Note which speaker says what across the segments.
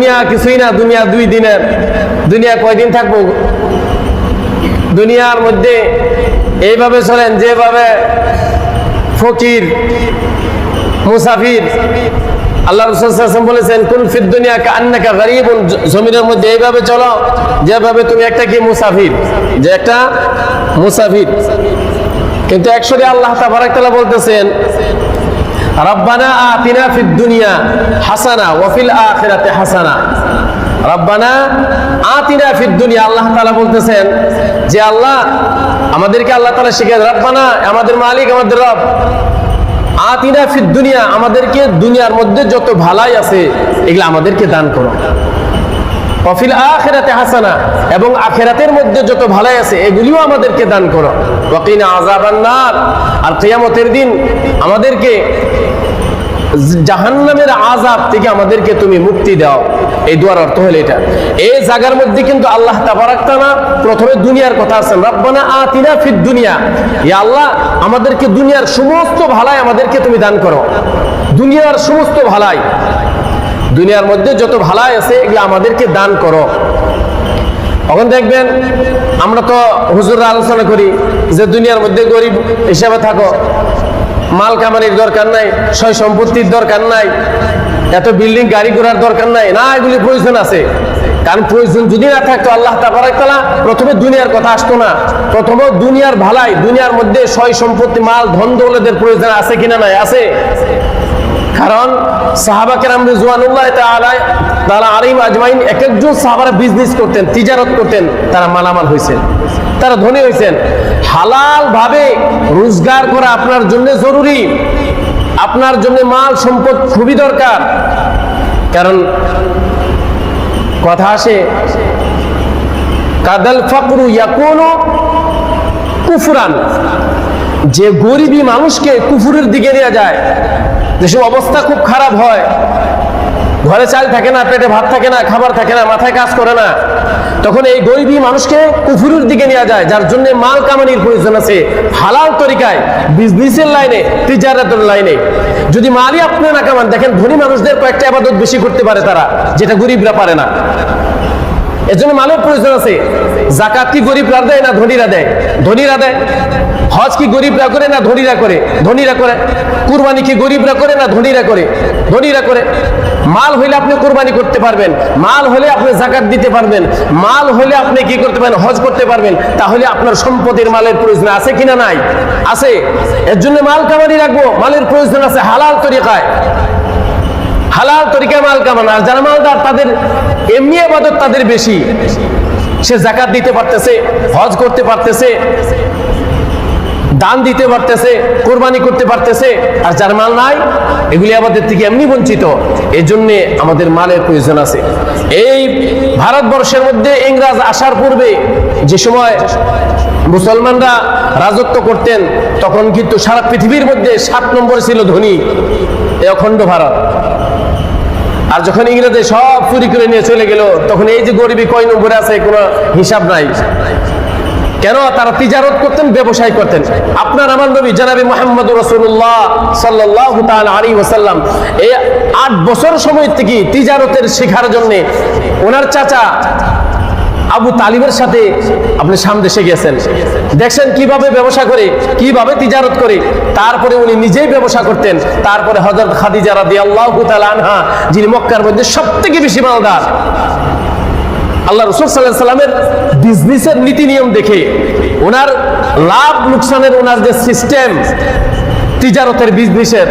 Speaker 1: দুনিয়া কিছুই না, দুনিয়া দুই দিনের। দুনিয়া কয়দিন থাকব? দুনিয়ার মধ্যে এইভাবে চলেন, যেভাবে ফকির, মুসাফির, আল্লাহ বলেছেন, কোন ফির দুনিয়া মধ্যে এইভাবে চলো, যেভাবে তুমি একটা কি যে একটা কিন্তু বলতেছেন রব্বানা আতিনা ফিদ দুনিয়া হাসানা ওয়াফিল আখিরাতে হাসানা। রব্বানা আতিনা ফিদ দুনিয়া, আল্লাহ তাআলা বলতেছেন যে আল্লাহ, আমাদেরকে আল্লাহ তাআলা শিখায় রব্বানা আমাদের মালিক, আমাদের রব। আতিনা ফিদ দুনিয়া, আমাদেরকে দুনিয়ার মধ্যে যত ভালাই আছে, এগুলো আমাদেরকে দান করো। অফিল আখেরাতে হাসানা, এবং আখেরাতের মধ্যে যত ভালাই আছে, এগুলিও আমাদেরকে দান করো। ওয়াকিনা আজাবান্নার আর কিয়ামতের দিন আমাদেরকে জাহান্নামের আজাব থেকে আমাদেরকে তুমি মুক্তি দাও। এই দুয়ার অর্থ হলো এটা। এই জায়গার মধ্যে কিন্তু আল্লাহ তাবারাকানা প্রথমে দুনিয়ার কথা আছেন, রব্বানা আতিনা ফিদ দুনিয়া। ইয়া আল্লাহ, আমাদেরকে দুনিয়ার সমস্ত ভালাই আমাদেরকে তুমি দান করো। দুনিয়ার সমস্ত ভালাই। দুনিয়ার মধ্যে যত ভালাই আছে, এগুলো আমাদেরকে দান করো। তখন দেখবেন, আমরা তো হুজুররা আলোচনা করি যে দুনিয়ার মধ্যে গরিব হিসাবে থাকো, মাল কামানির দরকার নাই, সয় সম্পত্তির দরকার নাই, এত বিল্ডিং, গাড়ি ঘোড়ার দরকার নাই, না, এগুলি প্রয়োজন আছে। কারণ প্রয়োজন যদি না থাকতো, আল্লাহ তালা প্রথমে দুনিয়ার কথা আসতো না। প্রথমে দুনিয়ার ভালাই, দুনিয়ার মধ্যে সয় সম্পত্তি, মাল ধন দৌলতের প্রয়োজন আছে কিনা নাই? আছে। কারণ সাহাবাকেরাম রিজওয়ানুল্লাহ তাআলা তারা আলাইহিম আজমাইন এক একজন সাহাবারা বিজনেস করতেন, তিজারত করতেন, তারা মালামাল হয়েছেন তারা ধনী হয়েছেন হালাল ভাবে রোজগার করা আপনার জন্য জরুরি। আপনার জন্য মাল সম্পদ খুবই দরকার। কারণ কথা আসে, কাদাল ফাকরু ইয়াকুনু কুফরান। যে গরিবী মানুষকে কুফুরের দিকে নিয়ে যায় যেসব অবস্থা খুব খারাপ হয়, ঘরে চাল থাকে না, পেটে ভাত থাকে না, খাবার থাকে না, মাথায় কাজ করে না, তখন এই গরিবী মানুষকে কুফুরের দিকে নিয়ে যায়, যার জন্য মাল কামানির প্রয়োজন আছে। হালাল তরিকায় বিজনেসের লাইনে তিজারাতের লাইনে যদি মালই আপনি না কামান, দেখেন ধনী মানুষদের কয়েকটা আবাদত বেশি করতে পারে তারা, যেটা গরিবরা পারে না। এজন্য মালের প্রয়োজন আছে। জাকাত কি গরিবরা দেয় না ধনীরা দেয়? ধনীরা দেয়? হজ কি গরিবরা করে না ধনীরা করে? ধনীরা করে। কুরবানি কি গরিবরা করে না ধনীরা করে? ধনীরা করে। মাল হইলে আপনি কোরবানি করতে পারবেন। মাল হলে আপনি জাকাত দিতে পারবেন। মাল হলে আপনি কি করতে পারেন হজ করতে পারবেন। তাহলে আপনার সম্পদের মালের প্রয়োজন আছে কিনা নাই? আছে। এর জন্য মাল কামানি রাখব? মালের প্রয়োজন আছে হালাল তরিকায়। হালাল তরিকায় মাল কামানো, আর যারা মালদার, তাদের এমনি আবাদত তাদের বেশি। সে জাকাত দিতে পারতেছে, হজ করতে পারতেছে, দান দিতে পারতেছে, কোরবানি করতে পারতেছে, আর যার মাল নাই, এগুলি আমাদের থেকে এমনি বঞ্চিত। এই জন্যে আমাদের মালের প্রয়োজন আছে। এই ভারতবর্ষের মধ্যে ইংরাজ আসার পূর্বে যে সময় মুসলমানরা রাজত্ব করতেন, তখন কিন্তু সারা পৃথিবীর মধ্যে সাত নম্বর ছিল ধনী এই অখণ্ড ভারত। আর যখন ইংরেজে সব চুরি করে নিয়ে চলে গেল, তখন এই যে গরিবী কয় নম্বরে আছে, কোনো হিসাব নাই। কেন? তারা তিজারত করতেন, ব্যবসায় করতেন। আপনার আমার নবী জানাবি মোহাম্মদ রসুল্লাহ সাল্লাহ আলী ওসাল্লাম এই আট বছর সময় থেকে তিজারতের শেখার জন্যে ওনার চাচা আবু তালিবের সাথে আপনি সামদেশে গেছেন দেখছেন কীভাবে ব্যবসা করে, কীভাবে তিজারত করে। তারপরে উনি নিজেই ব্যবসা করতেন। তারপরে হজরত খাদিজা রাদি আল্লাহ আনহা, যিনি মক্কার মধ্যে সব থেকে বেশি মালদার। আল্লাহ রসুল সাল্লাহ সাল্লামের বিজনেসের নীতি নিয়ম দেখে, ওনার লাভ লোকসানের ওনার যে সিস্টেম তিজারতের বিজনেসের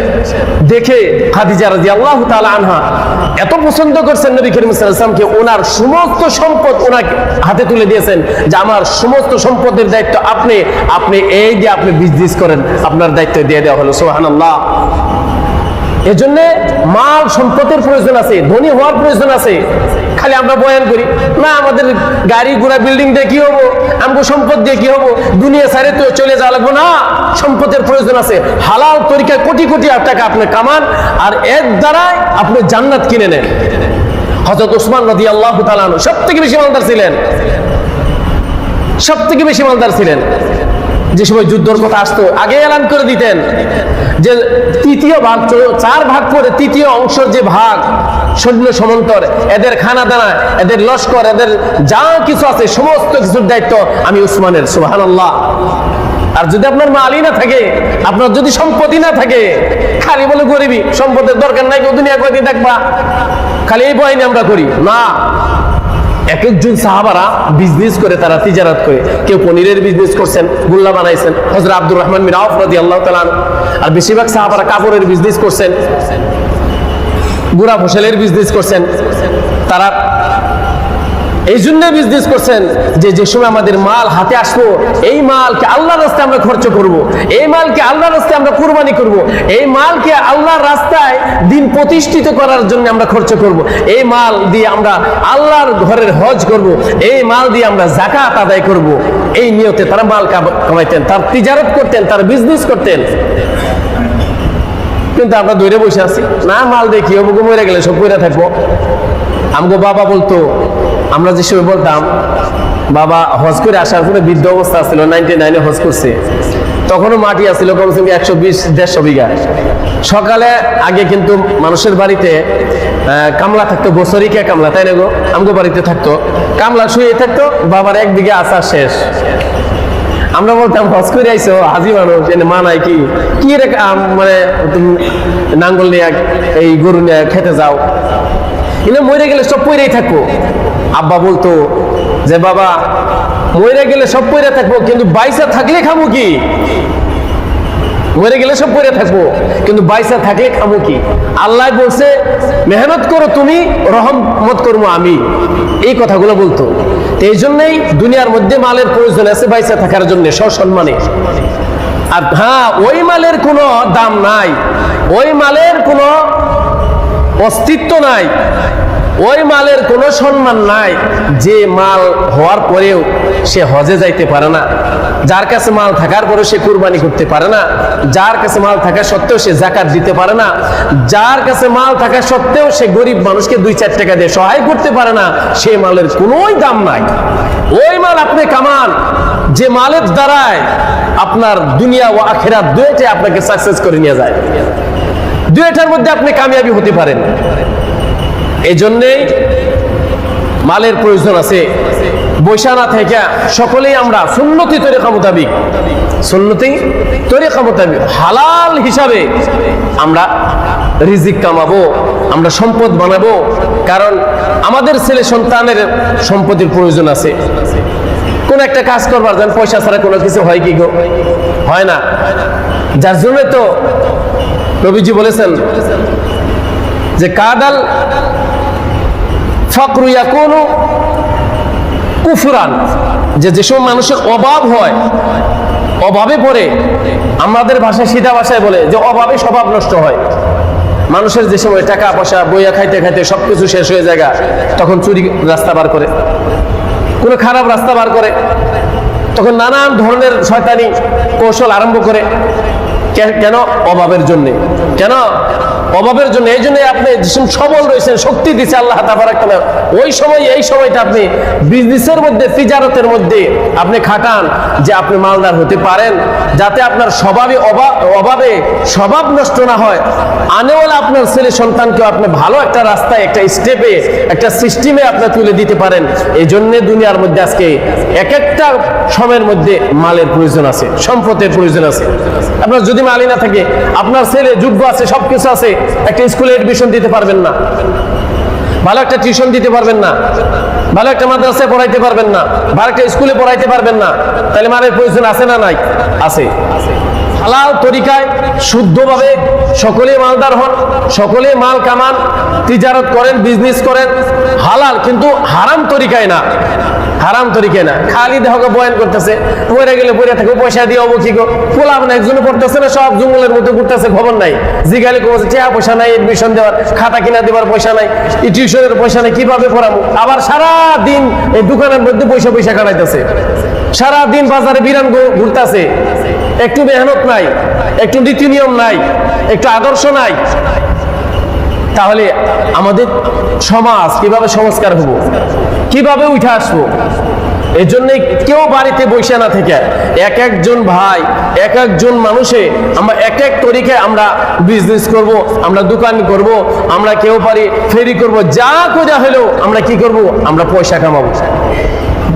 Speaker 1: দেখে খাদিজা রাজি আল্লাহ আনহা এত পছন্দ করছেন নবী করিম ইসলামকে ওনার সমস্ত সম্পদ ওনাকে হাতে তুলে দিয়েছেন যে আমার সমস্ত সম্পদের দায়িত্ব আপনি আপনি এই যে আপনি বিজনেস করেন, আপনার দায়িত্ব দিয়ে দেওয়া হলো। সুবহানাল্লাহ। এজন্য মাল সম্পদের প্রয়োজন আছে, ধনী হওয়ার প্রয়োজন আছে। খালি আমরা বয়ান করি, না, আমাদের গাড়ি ঘোড়া, বিল্ডিং দিয়ে কি হব? আমাকে সম্পদ দিয়ে কি হব? দুনিয়া সারে তো চলে যাওয়া লাগবো না। সম্পদের প্রয়োজন আছে। হালাল তরিকায় কোটি কোটি টাকা আপনি কামান, আর এর দ্বারাই আপনি জান্নাত কিনে নেন। হজরত ওসমান নদী আল্লাহ তালানো সব থেকে বেশি মালদার ছিলেন। সব থেকে বেশি মালদার ছিলেন। যে সময় যুদ্ধর কথা আসতো, আগে এলান করে দিতেন। যে তৃতীয় ভাগ চার ভাগ করে তৃতীয় অংশের যে ভাগ, সৈন্য সমন্তর, এদের খানা দানা এদের লস্কর, এদের যা কিছু আছে, সমস্ত কিছুর দায়িত্ব আমি উসমানের সুহান আর যদি আপনার মালই না থাকে, আপনার যদি সম্পত্তি না থাকে, খালি বলে গরিবি, সম্পদের দরকার নাই দুনিয়া কয়দিন দেখবা? খালি এই বয়নি আমরা করি। না। এক একজন সাহাবারা বিজনেস করে, তারা তিজারাত করে। কেউ পনিরের বিজনেস করছেন, গুল্লা বানাইছেন। হজরত আব্দুর রহমান মিরাও আউফ আল্লাহ তালান আর বেশিরভাগ সাহাবারা কাপড়ের বিজনেস করছেন। গুড়া ফসলের বিজনেস করছেন। তারা এই জন্য বিজনেস করছেন যে যে সময় আমাদের মাল হাতে আসব, এই মালকে আল্লাহর রাস্তায় আমরা খরচ করব। এই মালকে আল্লাহর রাস্তায় আমরা কুরবানি করব। এই মালকে আল্লাহর রাস্তায় দিন প্রতিষ্ঠিত করার জন্য আমরা খরচ করব। এই মাল দিয়ে আমরা আল্লাহর ঘরের হজ করব। এই মাল দিয়ে আমরা জাকাত আদায় করব। এই নিয়তে তারা মাল কাম- কামাইতেন, তার তিজারত করতেন, তার বিজনেস করতেন কিন্তু আমরা দৌড়ে বসে আছি, না মাল দেখি অমুকে মরে গেলে সব পইরা থাকব আমগো বাবা বলতো আমরা যে সময় বলতাম, বাবা হজ করে আসার পরে বৃদ্ধ অবস্থা ছিল নাইনটি নাইনে হজ করছে। তখনও মাটি আছিল কমসে কম একশো বিশ, দেড়শো বিঘা। সকালে আগে কিন্তু মানুষের বাড়িতে কামলা থাকতো বছরিকা কামলা, তাই না গো? আমগো বাড়িতে থাকতো। কামলা শুয়ে থাকতো, বাবার এক বিঘা আসা শেষ। আমরা বলতাম, হজ করে আইসো হাজি মানুষ, এনে মানাই কি? কি রে মানে নাঙ্গল নিয়ে, এই গরু নিয়ে খেতে যাও? এনে মরে গেলে সব পইরেই থাকব। আব্বা বলতো যে, বাবা, মরে গেলে সব পইরে থাকব, কিন্তু বাইসা থাকলে খাব কি? মরে গেলে সব পড়ে থাকব, কিন্তু বাইসা থাকলে খাব কি? আল্লাহ বলছে, মেহনত করো তুমি, রহমত করব আমি। এই কথাগুলো বলতো। এই জন্যই দুনিয়ার মধ্যে মালের প্রয়োজন আছে বাইসা থাকার জন্য, সসম্মানে। আর হ্যাঁ ওই মালের কোনো দাম নাই, ওই মালের কোনো অস্তিত্ব নাই। ওই মালের কোনো সম্মান নাই। যে মাল হওয়ার পরেও সে হজে যাইতে পারে না। যার কাছে মাল থাকার পরেও সে কুরবানি করতে পারে না। যার কাছে মাল থাকা সত্ত্বেও সে জাকাত দিতে পারে না। যার কাছে মাল থাকা সত্ত্বেও সে গরিব মানুষকে দুই চার টাকা দিয়ে সহায় করতে পারে না। সে মালের কোনোই দাম নাই। ওই মাল আপনি কামান। যে মালের দ্বারায় আপনার দুনিয়া ও আখেরা দুয়েটে আপনাকে সাকসেস করে নিয়ে যায়। দুয়েটার মধ্যে আপনি কামিয়াবি হতে পারেন। এই জন্যেই মালের প্রয়োজন আছে। বৈশানা থেকে সকলেই আমরা সুন্নতি তরিকা মোতাবিক, সুন্নতি তরিকা মোতাবিক, হালাল হিসাবে আমরা রিজিক কামাবো, আমরা সম্পদ বানাবো। কারণ আমাদের ছেলে সন্তানের সম্পদের প্রয়োজন আছে। কোন একটা কাজ করবার যেন পয়সা ছাড়া কোনো কিছু হয় কি গো? হয় না। যার জন্য তো নবীজি বলেছেন যে কাদাল ফকরু ইয়াকুনু কুফরান, যে যেসব মানুষের অভাব হয়, অভাবে পড়ে, আমাদের ভাষায় সিধা ভাষায় বলে যে অভাবে স্বভাব নষ্ট হয়। মানুষের যে সময় টাকা পয়সা, বইয়া খাইতে খাইতে সবকিছু শেষ হয়ে যায় তখন চুরি রাস্তা বার করে। কোনো খারাপ রাস্তা বার করে। তখন নানান ধরনের শয়তানি কৌশল আরম্ভ করে। কেন? অভাবের জন্যে। কেন? অভাবের জন্য, এই জন্য আপনি সবল রয়েছেন, শক্তি দিচ্ছে আল্লাহ তাবারাক ওই সময়, এই সময়টা আপনি বিজনেসের মধ্যে, তিজারতের মধ্যে আপনি খাটান যে আপনি মালদার হতে পারেন, যাতে আপনার স্বভাবে অভাবে স্বভাব নষ্ট না হয়। আনেওয়ালা আপনার ছেলে সন্তানকেও আপনি ভালো একটা রাস্তায়, একটা স্টেপে একটা সিস্টেমে আপনি তুলে দিতে পারেন। এই জন্যে দুনিয়ার মধ্যে আজকে এক একটা সময়ের মধ্যে মালের প্রয়োজন আছে, সম্পদের প্রয়োজন আছে। আপনার যদি মালই না থাকে, আপনার ছেলে যোগ্য আছে, সবকিছু আছে একটা স্কুলে এডমিশন দিতে পারবেন না। ভালো একটা টিউশন দিতে পারবেন না। ভালো একটা মাদ্রাসায় পড়াইতে পারবেন না। ভালো একটা স্কুলে পড়াইতে পারবেন না। তাহলে মালের প্রয়োজন আছে না নাই? আছে। হালাল তরিকায় শুদ্ধভাবে সকলে মালদার হন সকলে মাল কামান, তিজারত করেন বিজনেস করেন। হালাল কিন্তু হারাম তরিকায় না। হারাম তরিকায় না। খালি দেহকে বয়ান করতেছে, পড়ে গেলে পড়ে থাকো, পয়সা দিয়ে হব কি গো। পোলাপ না একজনে পড়তেছে না, সব জঙ্গলের মধ্যে ঘুরতেছে, খবর নাই। জিগালে কমেছে টেহা পয়সা নাই এডমিশন দেওয়ার, খাতা কিনা দেওয়ার পয়সা নাই টিউশনের পয়সা নাই, কীভাবে পড়াবো? আবার সারা দিন এই দোকানের মধ্যে পয়সা পয়সা কাটাইতেছে সারা দিন বাজারে বিরান ঘুরতাছে। একটু মেহনত নাই, একটু নীতি নিয়ম নাই, একটু আদর্শ নাই। তাহলে আমাদের সমাজ কীভাবে সংস্কার হব? কীভাবে উঠে আসব? এর জন্যে কেউ বাড়িতে বসে না থেকে। এক একজন ভাই, এক একজন মানুষে আমরা এক এক তরিকায় আমরা বিজনেস করব, আমরা দোকান করব, আমরা কেউ পারি ফেরি করব, যা কোজা হলেও আমরা কি করব? আমরা পয়সা কামাবো।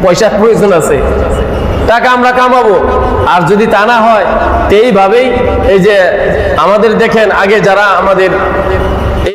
Speaker 1: পয়সার প্রয়োজন আছে। টাকা আমরা কামাবো। আর যদি তা না হয় এইভাবেই এই যে আমাদের দেখেন, আগে যারা আমাদের